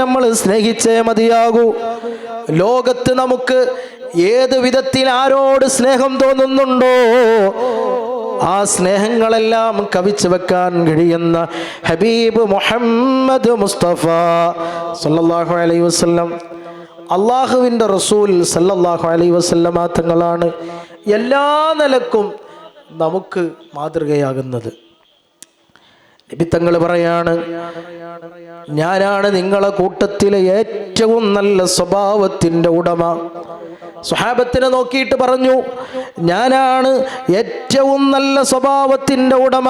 നമ്മൾ സ്നേഹിച്ചേ മതിയാകൂ. ലോകത്ത് നമുക്ക് ഏത് വിധത്തിൽ ആരോട് സ്നേഹം തോന്നുന്നുണ്ടോ ആ സ്നേഹങ്ങളെല്ലാം കവിച്ചു വെക്കാൻ കഴിയുന്ന ഹബീബ് മുഹമ്മദ് മുസ്തഫ സല്ലല്ലാഹു അലൈഹി വസല്ലം. അള്ളാഹുവിന്റെ റസൂൽ സല്ലല്ലാഹു അലൈഹി വസല്ലമ തങ്ങളാണ്. എല്ലാ നിലക്കും നമുക്ക് മാതൃകയാകുന്നത്. നബിത്തങ്ങൾ പറയാണ് ഞാനാണ് നിങ്ങളെ കൂട്ടത്തിലെ ഏറ്റവും നല്ല സ്വഭാവത്തിന്റെ ഉടമ. സ്വഹാബത്തിനെ നോക്കിയിട്ട് പറഞ്ഞു ഞാനാണ് ഏറ്റവും നല്ല സ്വഭാവത്തിന്റെ ഉടമ.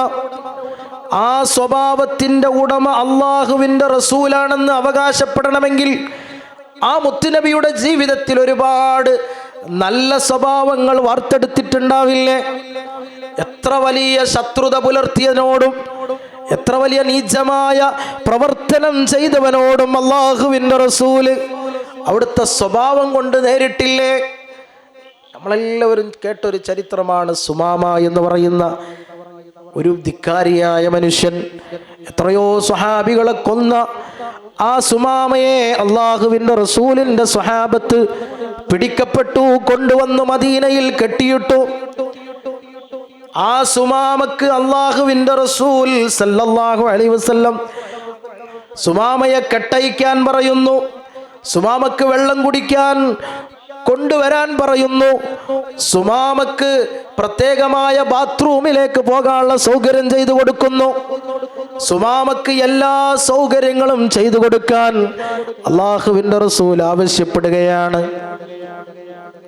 ആ സ്വഭാവത്തിന്റെ ഉടമ അള്ളാഹുവിന്റെ റസൂലാണെന്ന് അവകാശപ്പെടണമെങ്കിൽ ആ മുത്തുനബിയുടെ ജീവിതത്തിൽ ഒരുപാട് നല്ല സ്വഭാവങ്ങൾ വാർത്തെടുത്തിട്ടുണ്ടാവില്ലേ? എത്ര വലിയ ശത്രുത പുലർത്തിയതിനോടും എത്ര വലിയ നീചമായ പ്രവർത്തനം ചെയ്തവനോടും അള്ളാഹുവിന്റെ റസൂൽ അവിടുത്തെ സ്വഭാവം കൊണ്ട് നേരിട്ടില്ലേ? നമ്മളെല്ലാവരും കേട്ടൊരു ചരിത്രമാണ് സുമാമ എന്ന് പറയുന്ന ഒരു ധിക്കാരിയായ മനുഷ്യൻ. എത്രയോ സ്വഹാബികളെ കൊന്ന ആ സുമാമയെ അള്ളാഹുവിന്റെ റസൂലിന്റെ സ്വഹാബത്ത് പിടിക്കപ്പെട്ടു കൊണ്ടുവന്ന് മദീനയിൽ കെട്ടിയിട്ടു. ആ സുമാമക്ക് അള്ളാഹുവിന്റെ റസൂൽ സല്ലല്ലാഹു അലൈഹി വസ്ല്ലം സുമാമയെ കെട്ടയിക്കാൻ പറയുന്നു. സുമാമക്ക് വെള്ളം കുടിക്കാൻ കൊണ്ടുവരാൻ പറയുന്നു. സുമാമക്ക് പ്രത്യേകമായ ബാത്റൂമിലേക്ക് പോകാനുള്ള സൗകര്യം ചെയ്തു കൊടുക്കുന്നു. സുമാമക്ക് എല്ലാ സൗകര്യങ്ങളും ചെയ്തു കൊടുക്കാൻ അള്ളാഹുവിന്റെ റസൂൽ ആവശ്യപ്പെടുകയാണ്.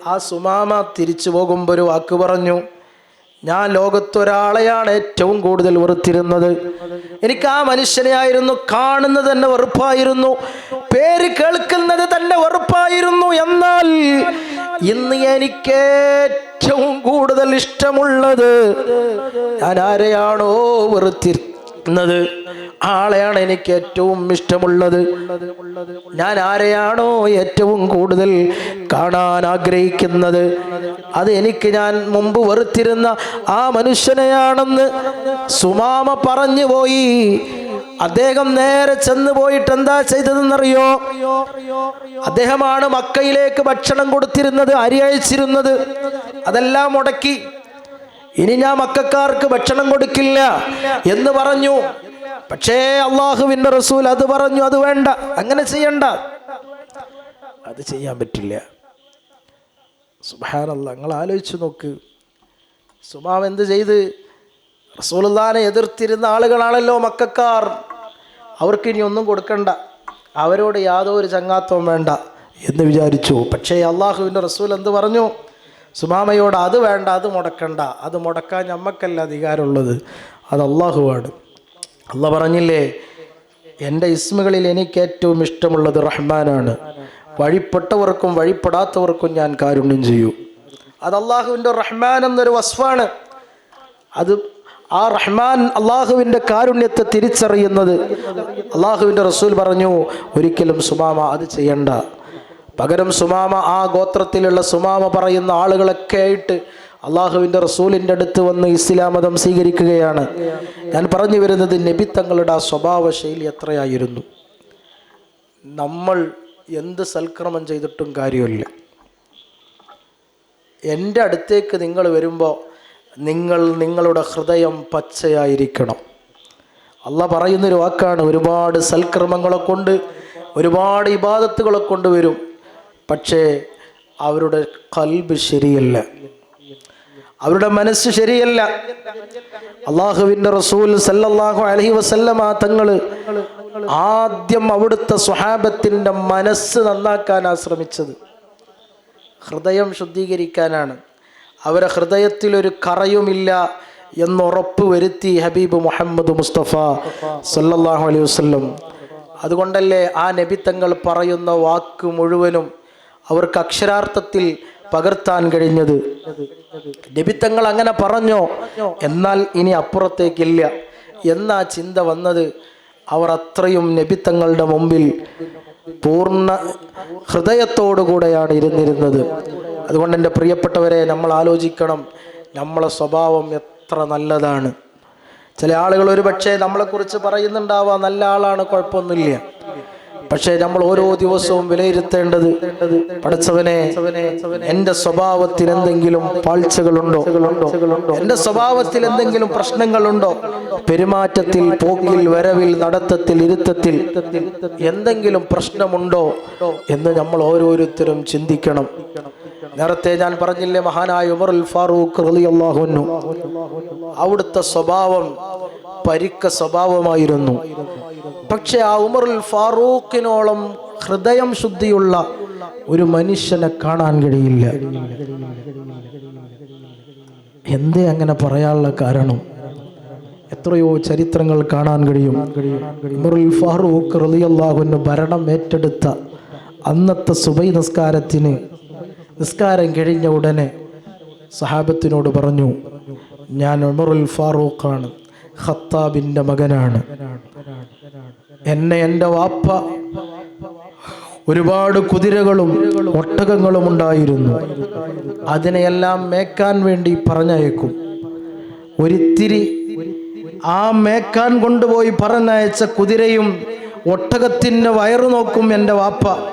ആ സുമാമ തിരിച്ചു പോകുമ്പോൾ ഒരു വാക്ക് പറഞ്ഞു. ഞാൻ ലോകത്തൊരാളെയാണ് ഏറ്റവും കൂടുതൽ വെറുത്തിരുന്നത്. എനിക്ക് ആ മനുഷ്യനെയായിരുന്നു കാണുന്നത് തന്നെ വെറുപ്പായിരുന്നു പേര് കേൾക്കുന്നത് തന്നെ വെറുപ്പായിരുന്നു. എന്നാൽ ഇന്ന് എനിക്ക് ഏറ്റവും കൂടുതൽ ഇഷ്ടമുള്ളത് ഞാൻ ആരെയാണോ വെറുത്തിരുന്നത് ആളെയാണ് എനിക്ക് ഏറ്റവും ഇഷ്ടമുള്ളത്. ഞാൻ ആരെയാണോ ഏറ്റവും കൂടുതൽ കാണാൻ ആഗ്രഹിക്കുന്നത്? അത് എനിക്ക് ഞാൻ മുമ്പ് വെറുത്തിരുന്ന ആ മനുഷ്യനെയാണെന്ന് സുമാമ പറഞ്ഞു പോയി. അദ്ദേഹം നേരെ ചെന്ന് പോയിട്ട് എന്താ ചെയ്തതെന്നറിയോ? അദ്ദേഹമാണ് മക്കയിലേക്ക് ഭക്ഷണം കൊടുത്തിരുന്നത് അരി അയച്ചിരുന്നത്. അതെല്ലാം മുടക്കി. ഇനി ഞാൻ മക്കാർക്ക് ഭക്ഷണം കൊടുക്കില്ല എന്ന് പറഞ്ഞു. പക്ഷേ അള്ളാഹുവിന്റെ റസൂൽ അത് പറഞ്ഞു അത് വേണ്ട അങ്ങനെ ചെയ്യണ്ട. അത് ചെയ്യാൻ പറ്റില്ല. സുബാനല്ല നിങ്ങൾ ആലോചിച്ചു നോക്ക്. സുബാവ് എന്ത് ചെയ്ത്? റസൂലുള്ളാനെ എതിർത്തിരുന്ന ആളുകളാണല്ലോ മക്കാർ. അവർക്ക് ഇനി ഒന്നും കൊടുക്കണ്ട. അവരോട് യാതൊരു ചങ്ങാത്തവും വേണ്ട എന്ന് വിചാരിച്ചു. പക്ഷേ അള്ളാഹുവിന്റെ റസൂൽ എന്ത് പറഞ്ഞു? സുമാമയോട് അത് വേണ്ട അത് മുടക്കണ്ട. അത് മുടക്കാൻ ഞമ്മക്കല്ല അധികാരമുള്ളത്? അത് അള്ളാഹുവാണ്. അല്ല പറഞ്ഞില്ലേ എന്റെ ഇസ്മുകളിൽ എനിക്ക് ഏറ്റവും ഇഷ്ടമുള്ളത് റഹ്മാനാണ്. വഴിപ്പെട്ടവർക്കും വഴിപ്പെടാത്തവർക്കും ഞാൻ കാരുണ്യം ചെയ്യൂ. അത് അള്ളാഹുവിന്റെ റഹ്മാൻ എന്നൊരു വസ്ഫാണ് അത് ആ റഹ്മാൻ അള്ളാഹുവിന്റെ കാരുണ്യത്തെ തിരിച്ചറിയുന്നത്. അള്ളാഹുവിന്റെ റസൂൽ പറഞ്ഞു ഒരിക്കലും സുമാമ അത് ചെയ്യണ്ട. പകരം സുമാമ ആ ഗോത്രത്തിലുള്ള സുമാമ പറയുന്ന ആളുകളൊക്കെ ആയിട്ട് അള്ളാഹുവിന്റെ റസൂലിന്റെ അടുത്ത് വന്ന് ഇസ്ലാം മതം സ്വീകരിക്കുകയാണ്. ഞാൻ പറഞ്ഞു വരുന്നത് നബി തങ്ങളുടെ ആ സ്വഭാവ ശൈലി എത്രയായിരുന്നു? നമ്മൾ എന്ത് സൽക്രമം ചെയ്തിട്ടും കാര്യമില്ല. എന്റെ അടുത്തേക്ക് നിങ്ങൾ വരുമ്പോൾ നിങ്ങൾ നിങ്ങളുടെ ഹൃദയം പച്ചയായിരിക്കണം. അല്ല പറയുന്നൊരു വാക്കാണ് ഒരുപാട് സൽക്രമങ്ങളെ കൊണ്ട് ഒരുപാട് ഇബാദത്തുകളെ കൊണ്ട് വരും. പക്ഷേ അവരുടെ കൽബ് ശരിയല്ല. അവരുടെ മനസ്സ് ശരിയല്ല. അള്ളാഹുവിന്റെ റസൂൽ സല്ലല്ലാഹു അലൈഹി വസല്ലമ തങ്ങൾ ആദ്യം അവിടുത്തെ സ്വഹാബത്തിന്റെ മനസ്സ് നന്നാക്കാനാണ് ശ്രമിച്ചത് ഹൃദയം ശുദ്ധീകരിക്കാനാണ്. അവരെ ഹൃദയത്തിൽ ഒരു കറയുമില്ല എന്നുറപ്പ് വരുത്തി ഹബീബ് മുഹമ്മദ് മുസ്തഫ സല്ലല്ലാഹു അലൈഹി വസല്ലം. അതുകൊണ്ടല്ലേ ആ നബി തങ്ങൾ പറയുന്ന വാക്ക് മുഴുവനും അവർക്ക് അക്ഷരാർത്ഥത്തിൽ പകർത്താൻ കഴിഞ്ഞത്. ലഭിത്തങ്ങൾ അങ്ങനെ പറഞ്ഞോ? എന്നാൽ ഇനി അപ്പുറത്തേക്കില്ല. എന്നാ ചിന്ത വന്നത്? അവർ അത്രയും നബിത്തങ്ങളുടെ മുമ്പിൽ പൂർണ ഹൃദയത്തോടുകൂടെയാണ് ഇരുന്നിരുന്നത്. അതുകൊണ്ട് എന്റെ പ്രിയപ്പെട്ടവരെ നമ്മൾ ആലോചിക്കണം. നമ്മളെ സ്വഭാവം എത്ര നല്ലതാണ്. ചില ആളുകൾ ഒരു പക്ഷേ നമ്മളെക്കുറിച്ച് പറയുന്നുണ്ടാവാം. നല്ല ആളാണ് കുഴപ്പമൊന്നുമില്ല. പക്ഷേ നമ്മൾ ഓരോ ദിവസവും വിലയിരുത്തേണ്ടത് പഠിച്ചവനെ എന്റെ സ്വഭാവത്തിൽ എന്തെങ്കിലും പാഴ്ചകളുണ്ടോ എന്റെ സ്വഭാവത്തിൽ എന്തെങ്കിലും പ്രശ്നങ്ങളുണ്ടോ? പെരുമാറ്റത്തിൽ പോക്കിൽ വരവിൽ നടത്തത്തിൽ ഇരുത്തത്തിൽ എന്തെങ്കിലും പ്രശ്നമുണ്ടോ എന്ന് നമ്മൾ ഓരോരുത്തരും ചിന്തിക്കണം. നേരത്തെ ഞാൻ പറഞ്ഞില്ലേ മഹാനായ ഉമറുൽ ഫാറൂഖ് റളിയല്ലാഹു അൻഹു. അവിടുത്തെ സ്വഭാവം പരിക്ക സ്വഭാവമായിരുന്നു. പക്ഷെ ആ ഉമറുൽ ഫാറൂഖിനോളം ഹൃദയം ശുദ്ധിയുള്ള ഒരു മനുഷ്യനെ കാണാൻ കഴിയില്ല. എന്തേ അങ്ങനെ പറയാനുള്ള കാരണം? എത്രയോ ചരിത്രങ്ങൾ കാണാൻ കഴിയും. ഉമറുൽ ഫാറൂഖ് റളിയല്ലാഹുന്നു ഭരണം ഏറ്റെടുത്ത അന്നത്തെ സുബൈ നിസ്കാരത്തിന് നിസ്കാരം കഴിഞ്ഞ ഉടനെ സഹാബത്തിനോട് പറഞ്ഞു ഞാൻ ഉമറുൽ ഫാറൂഖാണ് ഖത്താബിന്റെ മകനാണ്. എന്നെ എന്റെ വാപ്പ ഒരുപാട് കുതിരകളും ഒട്ടകങ്ങളും ഉണ്ടായിരുന്നു. അതിനെയെല്ലാം മേക്കാൻ വേണ്ടി പറഞ്ഞയക്കും. ഒരിത്തിരി ആ മേക്കാൻ കൊണ്ടുപോയി പറഞ്ഞയച്ച കുതിരയും ഒട്ടകത്തിന്റെ വയറു നോക്കും എന്റെ വാപ്പ.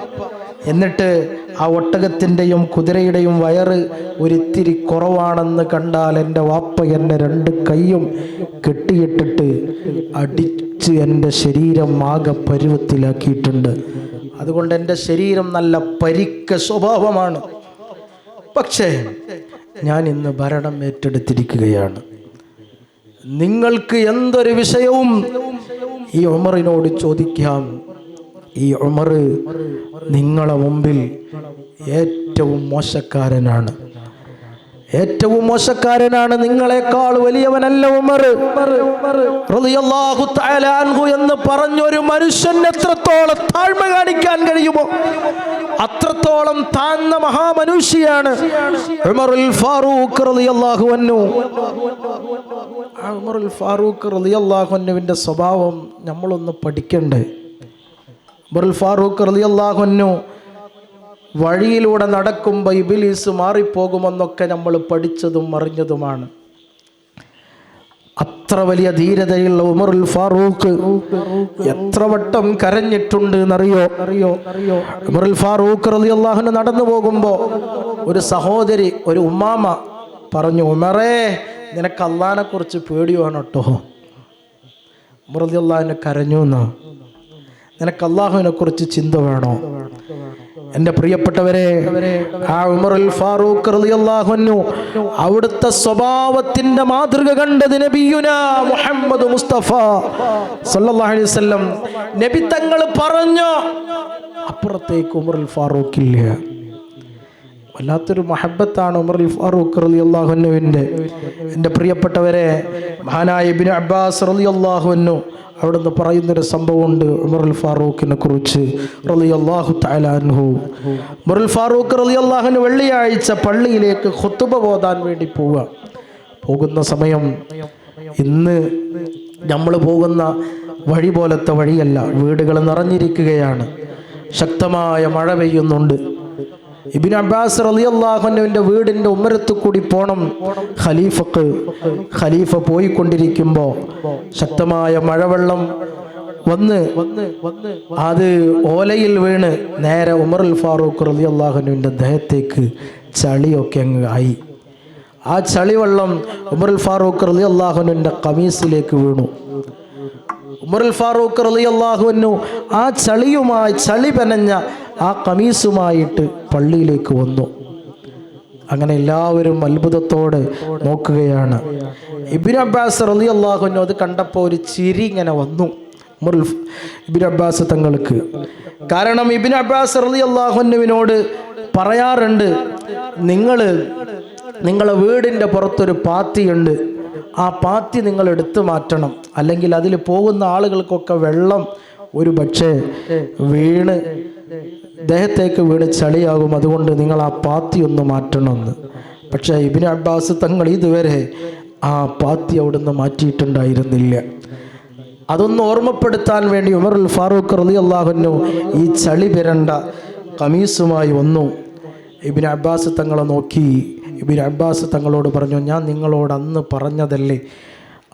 എന്നിട്ട് ആ ഒട്ടകത്തിന്റെയും കുതിരയുടെയും വയറ് ഒരിത്തിരി കുറവാണെന്ന് കണ്ടാൽ എന്റെ വാപ്പ എന്റെ രണ്ട് കൈയും കെട്ടിയിട്ടിട്ട് അടിച്ച് എന്റെ ശരീരം ആകെ പരുവത്തിലാക്കിയിട്ടുണ്ട്. അതുകൊണ്ട് എന്റെ ശരീരം നല്ല പരിക്ക സ്വഭാവമാണ്. പക്ഷേ ഞാൻ ഇന്ന് ഭരണം ഏറ്റെടുത്തിരിക്കുകയാണ്. നിങ്ങൾക്ക് എന്തൊരു വിഷയവും ഈ ഉമറിനോട് ചോദിക്കാം. ഈ ഉമർ നിങ്ങളെ മുമ്പിൽ ഏറ്റവും മോശക്കാരനാണ്. ഏറ്റവും മോശക്കാരനാണ് നിങ്ങളെക്കാൾ വലിയവനല്ല ഉമർ എന്ന് പറഞ്ഞൊരു മനുഷ്യൻ എത്രത്തോളം താഴ്മ കാണിക്കാൻ കഴിയുമോ അത്രത്തോളം താന്ന മഹാമനുഷ്യയാണ് ഉമറുൽ ഫാറൂഖ് റളിയല്ലാഹു അൻഹു. ഉമറുൽ ഫാറൂഖ് റളിയല്ലാഹു സ്വഭാവം നമ്മളൊന്ന് പഠിക്കണ്ടേ? ഉമറുൽ ഫാറൂഖ് റളിയല്ലാഹു അൻഹു വഴിയിലൂടെ നടക്കുമ്പോൾ ഇബിലീസ് മാറിപ്പോകുമെന്നൊക്കെ നമ്മൾ പഠിച്ചതും അറിഞ്ഞതുമാണ്. അത്ര വലിയ ധീരതയുള്ള ഉമറുൽ ഫാറൂഖ് എത്ര വട്ടം കരഞ്ഞിട്ടുണ്ട് എന്നറിയോ? അറിയോ അറിയോ ഉമറുൽ ഫാറൂഖ് റലി അള്ളാഹുന് നടന്നു പോകുമ്പോൾ ഒരു സഹോദരി ഒരു ഉമ്മാമ പറഞ്ഞു ഉമറേ നിനക്ക് അള്ളഹാനെ കുറിച്ച് പേടിയാണ് കേട്ടോ. ഉമർ കരഞ്ഞു എന്നാ. നിനക്ക് അള്ളാഹുവിനെ കുറിച്ച് ചിന്ത വേണോ? എന്റെ പ്രിയപ്പെട്ടവരെ ആ ഉമറുൽ ഫാറൂഖ് റളിയല്ലാഹു അവിടുത്തെ സ്വഭാവത്തിന്റെ മാതൃക കണ്ടത് നബിയുന മുഹമ്മദ് മുസ്തഫ അലൈഹി വസല്ലം. നബി തങ്ങൾ പറഞ്ഞു അപ്പുറത്തേക്ക് ഉമറുൽ ഫാറൂഖ് ഇല്ല. വല്ലാത്തൊരു മഹബത്താണ് ഉമർ ഫാറൂഖ് റലി അള്ളാഹുനുവിന്റെ എന്റെ പ്രിയപ്പെട്ടവരെ മഹാനായ ബിൻ അബ്ബാസ് റളിയല്ലാഹു അൻഹു അവിടുന്ന് പറയുന്നൊരു സംഭവമുണ്ട് ഉമറുൽ ഫാറൂഖിനെ കുറിച്ച് റളിയല്ലാഹു തആല അൻഹു. ഉമറുൽ ഫാറൂഖ് റലി അള്ളാഹുന് വെള്ളിയാഴ്ച പള്ളിയിലേക്ക് ഖുത്തുബ പോകാൻ വേണ്ടി പോവുക. പോകുന്ന സമയം ഇന്ന് നമ്മൾ പോകുന്ന വഴി പോലത്തെ വഴിയല്ല. വീടുകൾ നിറഞ്ഞിരിക്കുകയാണ്. ശക്തമായ മഴ പെയ്യുന്നുണ്ട്. ഇബിൻ അബ്ബാസ് റളിയല്ലാഹുവിന്റെ വീടിന്റെ ഉമ്മരത്ത് കൂടി പോണം. ഖലീഫക്ക് ഖലീഫ പോയിക്കൊണ്ടിരിക്കുമ്പോൾ ശക്തമായ മഴവെള്ളം വന്ന് അത് ഓലയിൽ വീണ് നേരെ ഉമറുൽ ഫാറൂഖ് റളിയല്ലാഹുവിന്റെ ദേഹത്തേക്ക് ചളിയൊക്കെ അങ്ങ് ആയി. ആ ചളിവെള്ളം ഉമറുൽ ഫാറൂഖ് റളിയല്ലാഹുവിന്റെ കമീസിലേക്ക് വീണു. ഉമറുൽ ഫാറൂഖ് റളിയല്ലാഹുവിനു ആ ചളിയുമായി ചളി പെനഞ്ഞ ആ കമീസുമായിട്ട് പള്ളിയിലേക്ക് വന്നു. അങ്ങനെ എല്ലാവരും അത്ഭുതത്തോടെ നോക്കുകയാണ്. ഇബിൻ അബ്ബാസ് റലി അൻഹു അത് കണ്ടപ്പോൾ ഒരു ചിരി ഇങ്ങനെ വന്നു. ഉമറുൽ ഇബിൻ അബ്ബാസ് തങ്ങൾക്ക്. കാരണം ഇബിൻ അബ്ബാസ് റലി അള്ളാഹുനുവിനോട് പറയാറുണ്ട് നിങ്ങൾ നിങ്ങളെ വീടിന്റെ പുറത്തൊരു പാത്തിയുണ്ട്. ആ പാത്തി നിങ്ങൾ എടുത്തു മാറ്റണം. അല്ലെങ്കിൽ അതിൽ പോകുന്ന ആളുകൾക്കൊക്കെ വെള്ളം ഒരു പക്ഷേ വീണ് ദേഹത്തേക്ക് വീണ് ചളിയാകും. അതുകൊണ്ട് നിങ്ങൾ ആ പാത്തി ഒന്ന് മാറ്റണമെന്ന്. പക്ഷേ ഇബിന് അബ്ബാസ് തങ്ങൾ ഇതുവരെ ആ പാത്തി അവിടുന്ന് മാറ്റിയിട്ടുണ്ടായിരുന്നില്ല. അതൊന്ന് ഓർമ്മപ്പെടുത്താൻ വേണ്ടി ഉമറുൽ ഫാറൂഖ് റലി അള്ളാഹുനു ഈ ചളി പെരണ്ട കമീസുമായി വന്നു. ഇബിൻ അബ്ബാസ് തങ്ങളെ നോക്കി. ഇബിൻ അബ്ബാസ് തങ്ങളോട് പറഞ്ഞു ഞാൻ നിങ്ങളോട് അന്ന് പറഞ്ഞതല്ലേ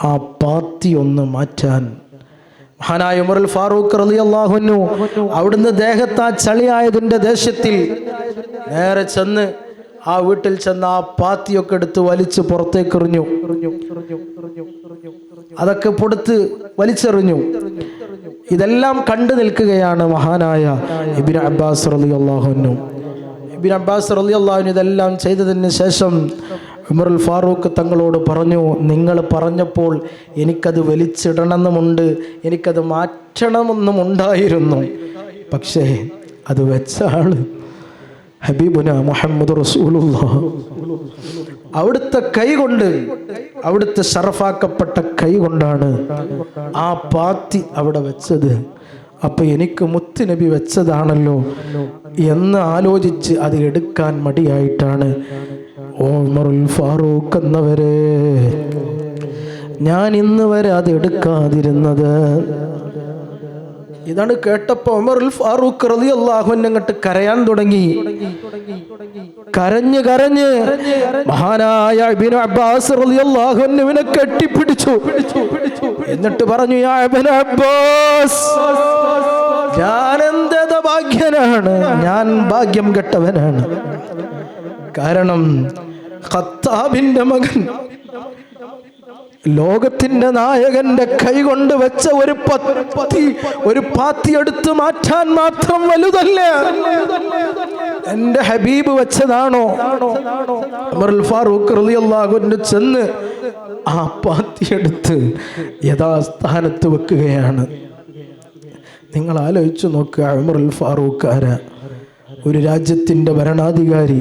ആ പാത്തി ഒന്ന് മാറ്റാൻ? മഹാനായ ഉമറുൽ ഫാറൂഖ് റലി അള്ളാഹുനു അവിടുന്ന് ദേഹത്താ ചളിയായതിന്റെ ദേശത്തിൽ നേരെ ചെന്ന് ആ വീട്ടിൽ ചെന്ന് ആ പാത്തിയൊക്കെ എടുത്ത് വലിച്ച് പുറത്തേക്ക് എറിഞ്ഞു അതൊക്കെ പൊടുത്ത് വലിച്ചെറിഞ്ഞു. ഇതെല്ലാം കണ്ടു നിൽക്കുകയാണ് മഹാനായ ഇബിൻ അബ്ബാസ് റലി അള്ളാഹുനു ഇബിൻ അബ്ബാസ് റലി അള്ളാഹുവിന് ഇതെല്ലാം ചെയ്തതിന് ശേഷം ഉമറുൽ ഫാറൂഖ് തങ്ങളോട് പറഞ്ഞു നിങ്ങൾ പറഞ്ഞപ്പോൾ എനിക്കത് വലിച്ചിടണമെന്നുമുണ്ട് എനിക്കത് മാറ്റണമെന്നും ഉണ്ടായിരുന്നു പക്ഷേ അത് വെച്ച ആൾ ഹബീബുന മുഹമ്മദ് റസൂലുള്ള. അവിടുത്തെ കൈ കൊണ്ട് അവിടുത്തെ ഷറഫാക്കപ്പെട്ട കൈ കൊണ്ടാണ് ആ പാത്തി അവിടെ വെച്ചത്. അപ്പൊ എനിക്ക് മുത്തുനബി വെച്ചതാണല്ലോ എന്ന് ആലോചിച്ച് അത് എടുക്കാൻ മടിയായിട്ടാണ്. ഓമറുൽ ഫാറൂഖ് എന്നവരെ ഞാൻ ഇന്ന് വരെ അത് എടുക്കാതിരുന്നത്. ഇതാണ് കേട്ടപ്പോ ഉമറുൽ ഫാറൂഖ് റളി അങ്ങോട്ട് കരയാൻ തുടങ്ങി. കരഞ്ഞ് കരഞ്ഞ് മഹാനായ ഇബ്നു അബ്ബാസ് റളിയല്ലാഹു അൻഹുവിനെ കെട്ടിപ്പിടിച്ചു. എന്നിട്ട് പറഞ്ഞു യാ അബ്ബാസ് ഞാൻ എന്തേത ഭാഗ്യനാണ്. ഞാൻ ഭാഗ്യം കെട്ടവനാണ്. കാരണം ഖത്താബിന്റെ മകൻ ലോകത്തിന്റെ നായകന്റെ കൈ കൊണ്ട് വെച്ച ഒരു പത്തി ഒരു പാത്തി എടുത്തു മാറ്റാൻ മാത്രം വലുതല്ല. എന്റെ ഹബീബ് വെച്ചതാണോ? ഫാറൂഖ് ചെന്ന് ആ പാത്തി എടുത്ത് യഥാസ്ഥാനത്ത് വെക്കുകയാണ്. നിങ്ങൾ ആലോചിച്ചു നോക്കുക അമറുൽ ഫാറൂഖ് ആരാ? ഒരു രാജ്യത്തിന്റെ ഭരണാധികാരി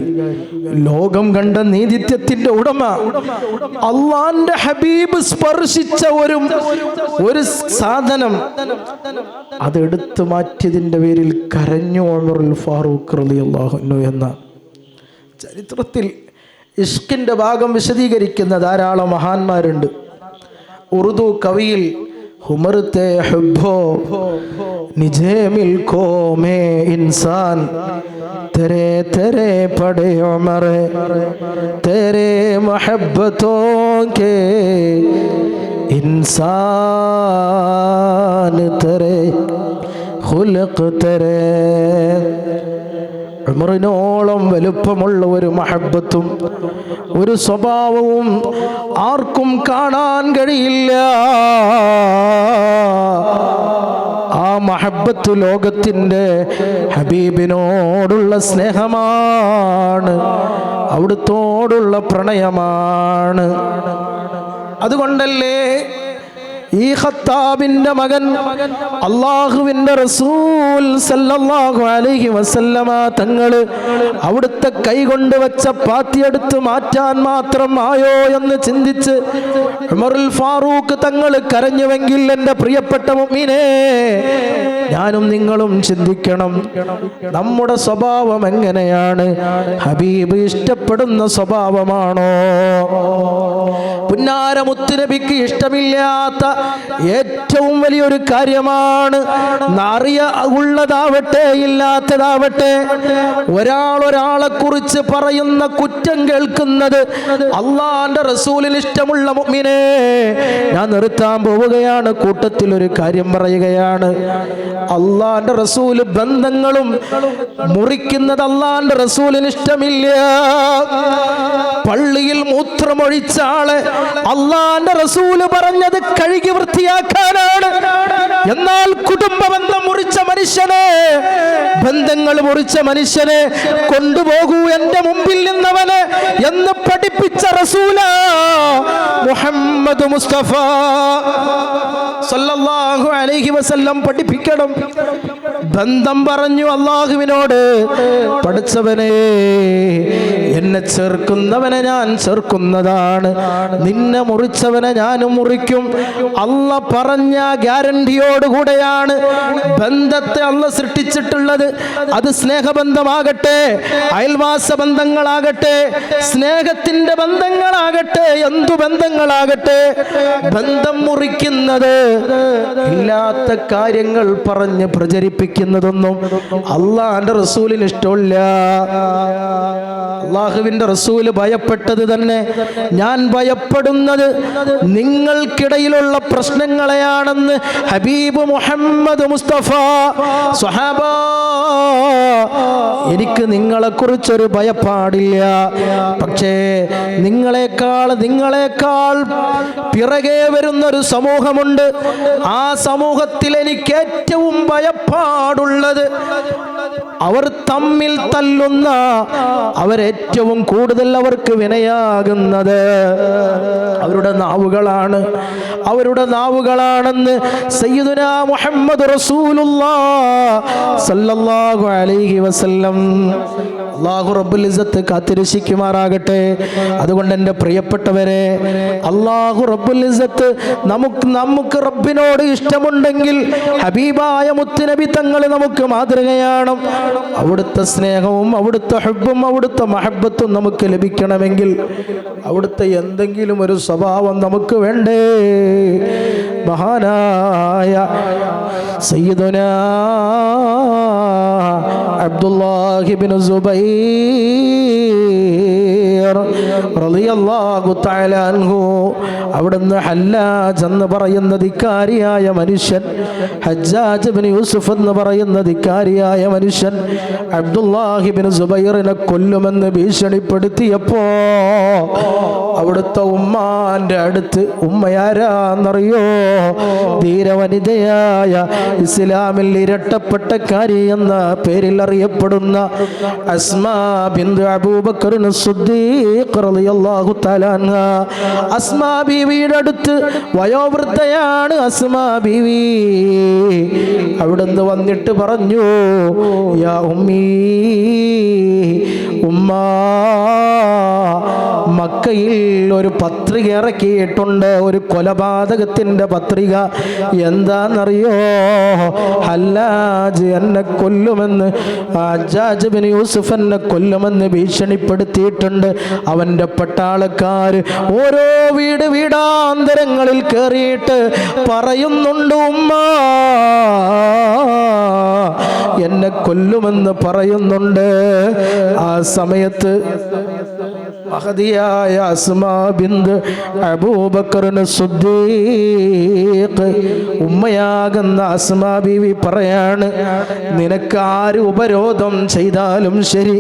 ലോകം കണ്ട നീതിത്വത്തിന്റെ ഉടമ അള്ളാന്റെ ഹബീബ് സ്പർശിച്ച ഒരു ഒരു സാധനം അതെടുത്തു മാറ്റിയതിന്റെ പേരിൽ കരഞ്ഞു ഉമറുൽ ഫാറൂഖ് അള്ളാഹുനു എന്ന ചരിത്രത്തിൽ ഇഷ്കിന്റെ ഭാഗം വിശദീകരിക്കുന്ന ധാരാളം മഹാന്മാരുണ്ട്. ഉറുദു കവിയിൽ ہمرتے حبو نجھے ملکو میں انسان۔ تیرے تیرے پڑے عمر، تیرے محبتوں کے انسان۔ تیرے خلق تیرے ഉമറിനോളം വലുപ്പമുള്ള ഒരു മഹബത്തും ഒരു സ്വഭാവവും ആർക്കും കാണാൻ കഴിയില്ല. ആ മഹബത്ത് ലോകത്തിന്റെ ഹബീബിനോടുള്ള സ്നേഹമാണ് അവിടുത്തോടുള്ള പ്രണയമാണ്. അതുകൊണ്ടല്ലേ ഈ ഖത്താബിന്റെ മകൻ അള്ളാഹുവിന്റെ റസൂൽ സല്ലല്ലാഹു അലൈഹി വസല്ലമ തങ്ങൾ അവിടുത്തെ കൈ കൊണ്ട് വെച്ച പാത്തിയെടുത്ത് മാറ്റാൻ മാത്രം ആയോ എന്ന് ചിന്തിച്ച് ഉമറുൽ ഫാറൂഖ് തങ്ങൾ കരഞ്ഞുവെങ്കിൽ എന്റെ പ്രിയപ്പെട്ട മുഅ്മിനേ ഞാനും നിങ്ങളും ചിന്തിക്കണം. നമ്മുടെ സ്വഭാവം എങ്ങനെയാണ്? ഹബീബ് ഇഷ്ടപ്പെടുന്ന സ്വഭാവമാണോ? പുന്നാര മുത്തുനബിക്ക് ഇഷ്ടമില്ലാത്ത ഏറ്റവും വലിയൊരു കാര്യമാണ് അറിയ ഉള്ളതാവട്ടെ ഇല്ലാത്തതാവട്ടെ. ഒരാൾ ഒരാളെ കുറിച്ച് പറയുന്ന കുറ്റം കേൾക്കുന്നത് അള്ളാന്റെ റസൂലിന് ഇഷ്ടമുള്ള മുമ്മിനെ ഞാൻ നിർത്താൻ പോവുകയാണ് കൂട്ടത്തിൽ ഒരു കാര്യം പറയുകയാണ്. അള്ളാന്റെ റസൂൽ ബന്ധങ്ങളും മുറിക്കുന്നത് അള്ളാന്റെ റസൂലിന് ഇഷ്ടമില്ല. പള്ളിയിൽ മൂത്രമൊഴിച്ച ആൾ അള്ളാന്റെ റസൂൽ പറഞ്ഞത് കഴുകി വൃത്തിയാക്കാനാണ്. എന്നാൽ കുടുംബബന്ധം മുറിച്ച മനുഷ്യനെ ബന്ധങ്ങൾ മുറിച്ച മനുഷ്യനെ കൊണ്ടുപോകൂ എന്റെ മുമ്പിൽ നിന്നവന് എന്ന് പഠിപ്പിച്ച റസൂല മുഹമ്മദ് മുസ്തഫ. സല്ലല്ലാഹു അലൈഹി വസല്ലം പഠിപ്പിക്കണം. ബന്ധം പറഞ്ഞു അള്ളാഹുവിനോട് പഠിച്ചവനെ എന്നെ ചേർക്കുന്നവനെ ഞാൻ ചേർക്കുന്നതാണ്. നിന്നെ മുറിച്ചവനെ ഞാനും മുറിക്കും. അല്ല പറഞ്ഞ ഗ്യാരണ്ടിയോടുകൂടെയാണ് ബന്ധത്തെ അല്ല സൃഷ്ടിച്ചിട്ടുള്ളത്. അത് സ്നേഹബന്ധമാകട്ടെ അയൽവാസ ബന്ധങ്ങളാകട്ടെ സ്നേഹത്തിന്റെ ബന്ധങ്ങളാകട്ടെ എന്തു ബന്ധങ്ങളാകട്ടെ ബന്ധം മുറിക്കുന്നത് ഇല്ലാത്ത കാര്യങ്ങൾ പറഞ്ഞ് പ്രചരിപ്പിക്കുന്നതൊന്നും അള്ളാഹാന്റെ റസൂലിന് ഇഷ്ടമില്ല. അള്ളാഹുവിന്റെ റസൂൽ ഭയപ്പെട്ടത് തന്നെ. ഞാൻ ഭയപ്പെടുന്നത് നിങ്ങൾക്കിടയിലുള്ള പ്രശ്നങ്ങളെയാണെന്ന് ഹബീബ് മുഹമ്മദ് മുസ്തഫ സ്വഹാബ എനിക്ക് നിങ്ങളെക്കുറിച്ചൊരു ഭയപ്പാടില്ല. പക്ഷേ നിങ്ങളെക്കാൾ നിങ്ങളെക്കാൾ പിറകെ വരുന്നൊരു സമൂഹമുണ്ട്. ആ സമൂഹത്തിൽ എനിക്ക് ഏറ്റവും ഭയപ്പാടുള്ളത് അവർ തമ്മിൽ തല്ലുന്ന അവരേറ്റവും കൂടുതൽ അവർക്ക് വിനയാകുന്നത് അവരുടെ നാവുകളാണ്. അവരുടെ നാവുകളാണെന്ന് സയ്യിദുന മുഹമ്മദ് റസൂലുള്ളാ സല്ലല്ലാഹു അലൈഹി വസല്ലം. റബ്ബുൽ കാത്തിരക്ഷിക്കുമാറാകട്ടെ. അതുകൊണ്ട് എന്റെ പ്രിയപ്പെട്ടവരെ അള്ളാഹു റബ്ബുൽ ഇസത്ത് നമുക്ക് നമുക്ക് റബ്ബിനോട് ഇഷ്ടമുണ്ടെങ്കിൽ ഹബീബായ മുത്തുനബി തങ്ങൾ നമുക്ക് മാതൃകയാണ്. അവിടുത്തെ സ്നേഹവും അവിടുത്തെ ഹബ്ബും അവിടുത്തെ മഹബത്തും നമുക്ക് ലഭിക്കണമെങ്കിൽ അവിടുത്തെ എന്തെങ്കിലും ഒരു സ്വഭാവം നമുക്ക് വേണ്ടേ? മഹാനായ സയ്യിദുന അബ്ദുല്ലാഹിബിൻ സുബൈർ റളിയല്ലാഹു തആല അൻഹു. അവിടുന്ന് ഹല്ലാജ് എന്ന് പറയുന്ന ധിക്കാരിയായ മനുഷ്യൻ ഹജ്ജാജ് ഇബ്നു യൂസുഫ് എന്ന് പറയുന്ന ധിക്കാരിയായ മനുഷ്യൻ അബ്ദുല്ലാഹിബിൻ സുബൈറിനെ കൊല്ലുമെന്ന് ഭീഷണിപ്പെടുത്തിയപ്പോ അവിടുത്തെ ഉമ്മാന്റെ അടുത്ത് ഉമ്മയാരാന്നറിയോ ധീരവനിതയായ ഇസ്ലാമിൽ ഇരട്ടപ്പെട്ട ഇരട്ടപ്പെട്ടക്കാരി എന്ന പേരിൽ അറിയപ്പെടുന്ന അസ്മാ അസ്മാ അടുത്ത് വയോവൃദ്ധയാണ് അസ്മാ ബീവി. അവിടുന്ന് വന്നിട്ട് പറഞ്ഞു യാ ഉമ്മീ ഉമ്മ. മക്കയിൽ ഒരു പത്രിക ഇറക്കിയിട്ടുണ്ട്. ഒരു കൊലപാതകത്തിന്റെ പത്രിക. എന്താണെന്നറിയോ? ഹല്ലാജ് എന്നെ കൊല്ലുമെന്ന് അജാജ് ബിൻ യൂസുഫ് എന്നെ കൊല്ലുമെന്ന് ഭീഷണിപ്പെടുത്തിയിട്ടുണ്ട്. അവന്റെ പട്ടാളക്കാർ ഓരോ വീട് വീടാന്തരങ്ങളിൽ കയറിയിട്ട് പറയുന്നുണ്ട് ഉമ്മ എന്നെ കൊല്ലുമെന്ന് പറയുന്നുണ്ട്. ആ സമയത്ത് അസ്മാ ഉമ്മയാകുന്ന അസ്മാ ബീവി പറയാണ് നിനക്ക് ആര് ഉപരോധം ചെയ്താലും ശരി.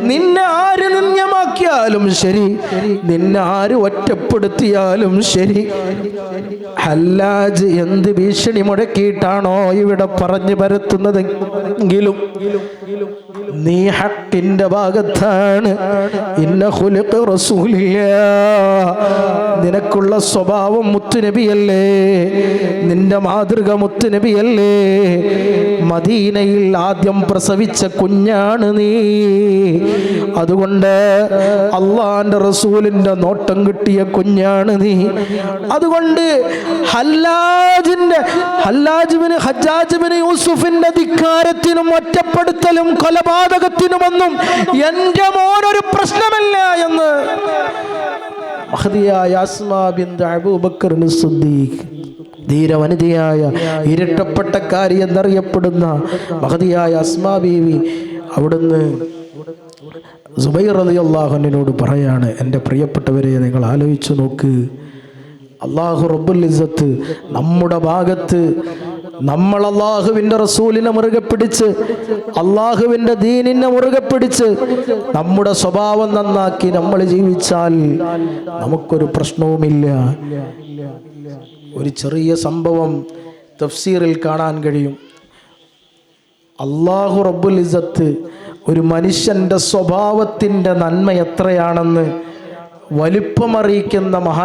നിന്നെ ആര് നിന്യമാക്കിയാലും ശരി. നിന്നെ ആര് ഒറ്റപ്പെടുത്തിയാലും ശരി. ഹല്ലാജ് എന്ത് ഭീഷണി മുടക്കിയിട്ടാണോ ഇവിടെ പറഞ്ഞു പരത്തുന്നതെങ്കിലും നീ ഹക്കിന്റെ ഭാഗത്താണ്. ഇന്ന ഖുലുഖ് റസൂലില്ല നിനക്കുള്ള സ്വഭാവം മുത്തുനബിയല്ലേ? നിന്റെ മാതൃക മുത്തുനബിയല്ലേ? മദീനയിൽ ആദ്യം പ്രസവിച്ച കുഞ്ഞാണ് നീ. അതുകൊണ്ട് അള്ളാന്റെ റസൂലിന്റെ നോട്ടം കിട്ടിയ കുഞ്ഞാണ് നീ. അതുകൊണ്ട് ഹല്ലാജിന്റെ ഹല്ലാജുബിന് ഹജ്ജാജുബിന് യൂസുഫിന്റെ ധിക്കാരത്തിനും ഒറ്റപ്പെടുത്തലും കൊലപാതകത്തിനുമൊന്നും എന്റെ മോനൊരു പ്രശ്നമല്ല എന്ന്. മഹതിയായ ഇരട്ടപ്പെട്ട കാര്യം ധീരവനിതയായ എന്നറിയപ്പെടുന്ന മഹതിയായ അസ്മാ ബീവി അവിടുന്ന് സുബൈർ പറയാണ് എന്റെ പ്രിയപ്പെട്ടവരെ നിങ്ങൾ ആലോചിച്ചു നോക്ക്. അള്ളാഹു റബ്ബുൽ ഇസ്സത്ത് നമ്മുടെ ഭാഗത്ത് നമ്മൾ അള്ളാഹുവിന്റെ റസൂലിനെ മുറുകെ പിടിച്ച് അള്ളാഹുവിന്റെ ദീനിനെ മുറുകെ പിടിച്ച് നമ്മുടെ സ്വഭാവം നന്നാക്കി നമ്മൾ ജീവിച്ചാൽ നമുക്കൊരു പ്രശ്നവുമില്ല. ഒരു ചെറിയ സംഭവം തഫ്സീറിൽ കാണാൻ കഴിയും. അള്ളാഹു റബ്ബുൽ ഇസത്ത് ഒരു മനുഷ്യന്റെ സ്വഭാവത്തിന്റെ നന്മ എത്രയാണെന്ന് വലിപ്പമറിയിക്കുന്ന മഹാൻ